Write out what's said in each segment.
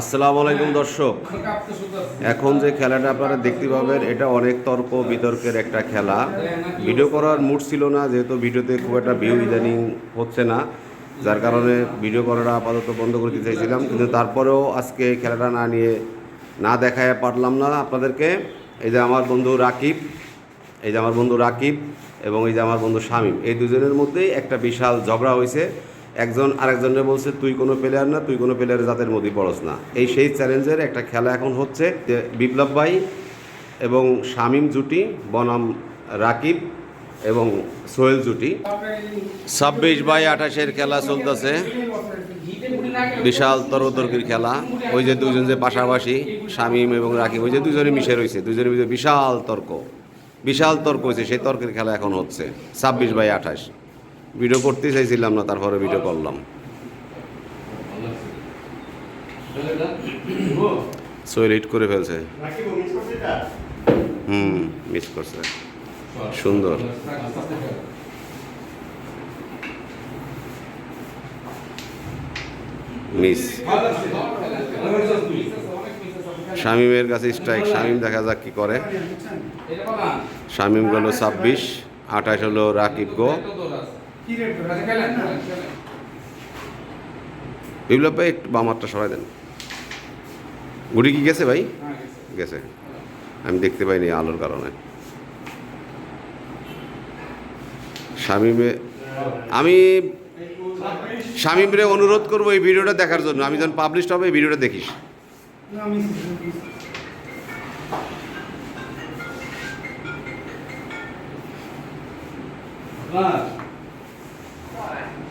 আসসালামু আলাইকুম, দর্শক। এখন যে খেলাটা আপনারা দেখতে পাবেন, এটা অনেক তর্ক বিতর্কের একটা খেলা। ভিডিও করার মুড ছিল না, যেহেতু ভিডিওতে খুব একটা ভিউ ইদানিং হচ্ছে না। যার কারণে ভিডিও করাটা আপাতত বন্ধ করে দিতে চাইছিলাম, কিন্তু তারপরেও আজকে খেলাটা না নিয়ে, না দেখায় পারলাম না আপনাদেরকে। এই যে আমার বন্ধু রাকিব, এই যে আমার বন্ধু রাকিব এবং এই যে আমার বন্ধু শামীম, এই দুজনের মধ্যেই একটা বিশাল ঝগড়া হয়েছে। একজন আরেকজনের বলছে, তুই কোনো প্লেয়ার না, তুই কোনো প্লেয়ারের জাতের মধ্যে পড়স না। এই সেই চ্যালেঞ্জের একটা খেলা এখন হচ্ছে বিপ্লব ভাই এবং শামীম জুটি, বনাম রাকিব এবং সোহেল জুটি। ছাব্বিশ বাই আঠাশের খেলা চলতেছে। বিশাল তরতর্কির খেলা। ওই যে দুজন যে পাশাপাশি শামীম এবং রাকিব, ওই যে দুজনে মিশে রয়েছে দুজনের ভিতরে বিশাল তর্ক। বিশাল তর্ক হয়েছে, সেই তর্কের খেলা এখন হচ্ছে। ছাব্বিশ বাই আঠাশ। ভিডিও করতে চাইছিলাম না, তারপরে ভিডিও করলাম। হিট করে ফেলছে। হুম মিস করছে। সুন্দর। মিস শামিমের কাছে স্ট্রাইক শামিম দেখা যাক কি করে। শামিম গেল ছাব্বিশ, আঠাশ হলো রাকিব গো। বিপ্লব ভাই একটু বামারটা সরাই দেন। গুড়ি কি গেছে ভাই? গেছে। আমি দেখতে পাইনি আলোর কারণে। শামিমে আমি শামিমরে অনুরোধ করব এই ভিডিওটা দেখার জন্য। আমি যখন পাবলিশ হবে এই ভিডিওটা দেখিস।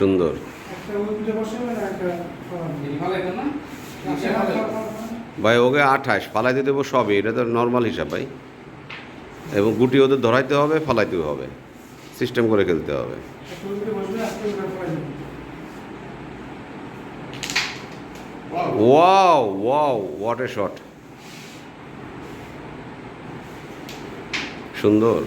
সুন্দর। ভাই ওকে আঠাশ। ফালাইতে দেবো সবই। এটা তো নর্মাল হিসাব ভাই। এবং গুটি ওদের ধরাইতে হবে ফালাইতেও হবে। সিস্টেম করে খেলতে হবে। Wow wow what a shot সুন্দর।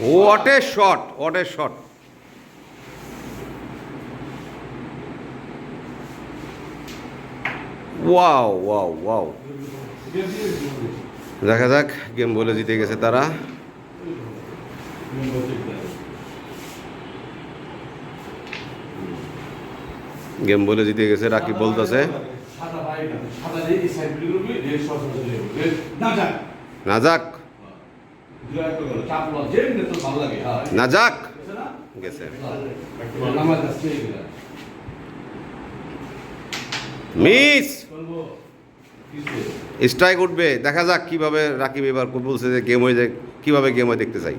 What a shot what a shot wow wow wow দেখা যাক, গেম বলে জিতে গেছে তারা। গেম বলে জিতে গেছে, রাকিব বলতেছে। গেছে মিস! স্ট্রাইক উঠবে দেখা যাক কীভাবে রাকিব এবার বলছে যে গেম হয়ে যায় কীভাবে গেম হয় দেখতে চাই।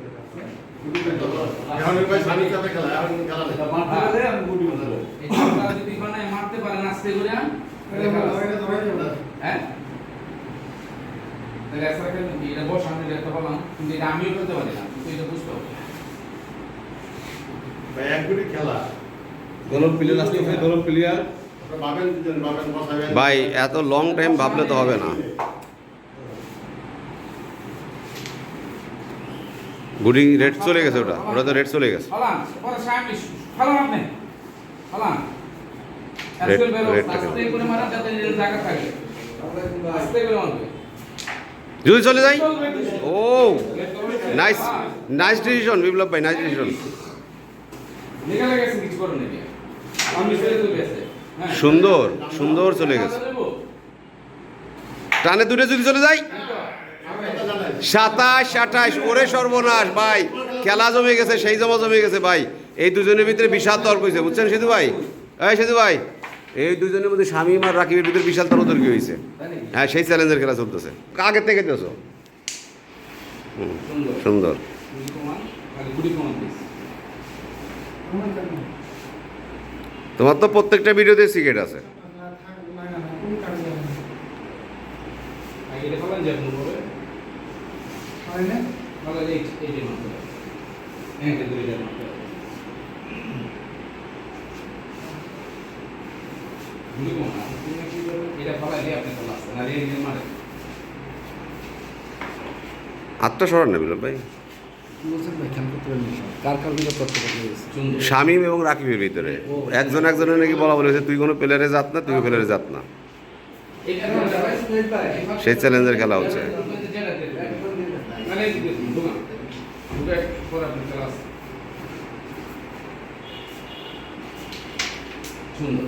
আমিও করতে পারি না তুই এটা বুঝতে হবে খেলা দলম প্লেয়ার আসতে হবে দলম প্লেয়ার ভাবেন দুজন ভাবেন বসাবেন ভাই এত লং টাইম ভাবলে তো হবে না গুডিং রেড চলে গেছে ওটা ওটা তো রেড চলে গেছে যদি চলে যাই। ও নাইস নাইস ডিসিশন বিপ্লব ভাই নাইস ডিসিশন হ্যাঁ। সুন্দর সুন্দর চলে গেছে। টানে দূরে যদি চলে যাই। সাতাশ আঠাশ ওরে সর্বনাশ ভাই। খেলা জমে গেছে সেই জমা জমে গেছে ভাই। এই দুজনের ভিতরে বিশাল তর্ক হয়েছে বুঝছেন সিধু ভাই এই সিধু ভাই এই দুজনের মধ্যে স্বামী আর রাকিবের ভিতরে বিশাল তর্কতর্কি হয়েছে হ্যাঁ সেই চ্যালেঞ্জের খেলা চলতেছে আগের থেকে দেছো সুন্দর তোমার তো প্রত্যেকটা ভিডিওতে সিগারেট আছে আগে এটা ফেলান যায় কোনো ভাবে ফেলা যায় এই- এই যে মাত্র হ্যাঁ এটা দুই হাজার মাত্র গুটি কমান আপনি কি করবেন? এটা যে মারে আত্মস্মরণ নেই বিপ্লব ভাই। শামীম এবং রাকিবের ভিতরে। একজন একজনের নাকি বলা বলেছে তুই কোনো প্লেয়ারে যাত না তুই প্লেয়ারে যাত না। সেই চ্যালেঞ্জের খেলা হচ্ছে। সুন্দর।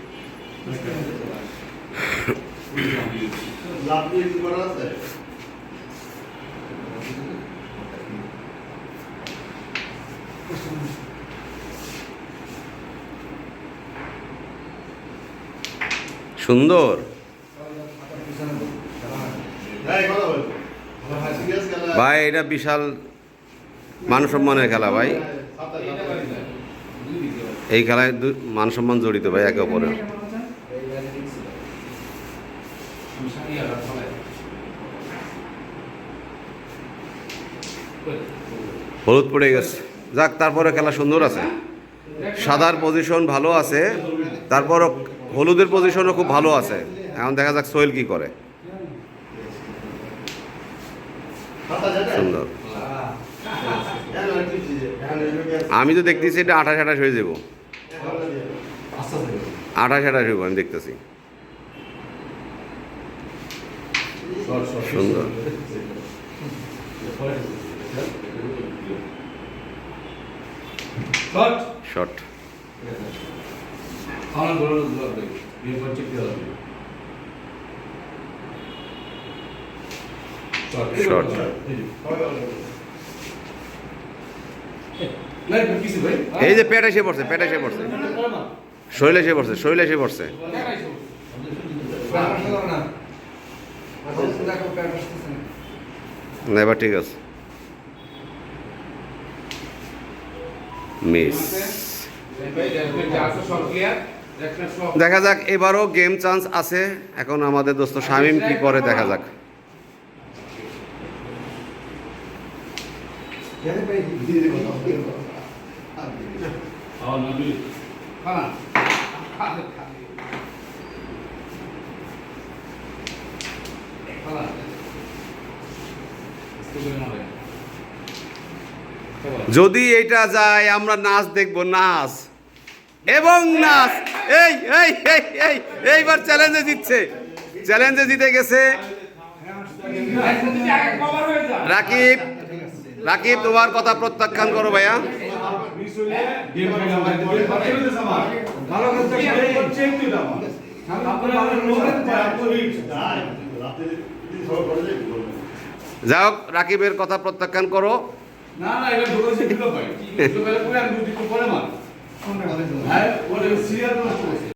সুন্দর ভাই, এটা বিশাল মান সম্মানের খেলা, ভাই। এই খেলায় দু- মান সম্মান জড়িত, ভাই, একে অপরের আমি সারি আর ফলাই হলুদ পড়ে গেছে। যাক, তারপরে খেলা সুন্দর আছে। সাদার পজিশন ভালো আছে। তারপরও হলুদের পজিশনও খুব ভালো আছে। এখন দেখা যাক সোহেল কি করে। সুন্দর। আমি তো দেখতেছি এটা আঠাশ আঠাশ হয়ে যাব। আঠাশ আঠাশ হইব, আমি দেখতেছি। সুন্দর। শট শট আমার বড় লোক হবে এই যে পেট এসে পড়ছে পেট এসে পড়ছে শৈল এসে পড়ছে শৈল এসে পড়ছে না এবার ঠিক আছে মিস দেখা যাক এবারও গেম চান্স আছে। এখন আমাদের দোস্ত শামিম কি করে দেখা যাক। যদি এটা যায়, আমরা নাচ দেখব, নাচ। এবং নাচ। এই এই এই এই, এইবার চ্যালেঞ্জে জিতছে। চ্যালেঞ্জে জিতে গেছে। রাকিব রাকিব, তোমার কথা প্রত্যাখ্যান করো ভাইয়া। যাই হোক, রাকিবের কথা প্রত্যাখ্যান করো। না না এটা ঢুকেছে ঢুকে পাই ঢুকে পাই পরে আর দুই দিন পরে মার হ্যাঁ ওটা সিরিয়াল নষ্ট করছে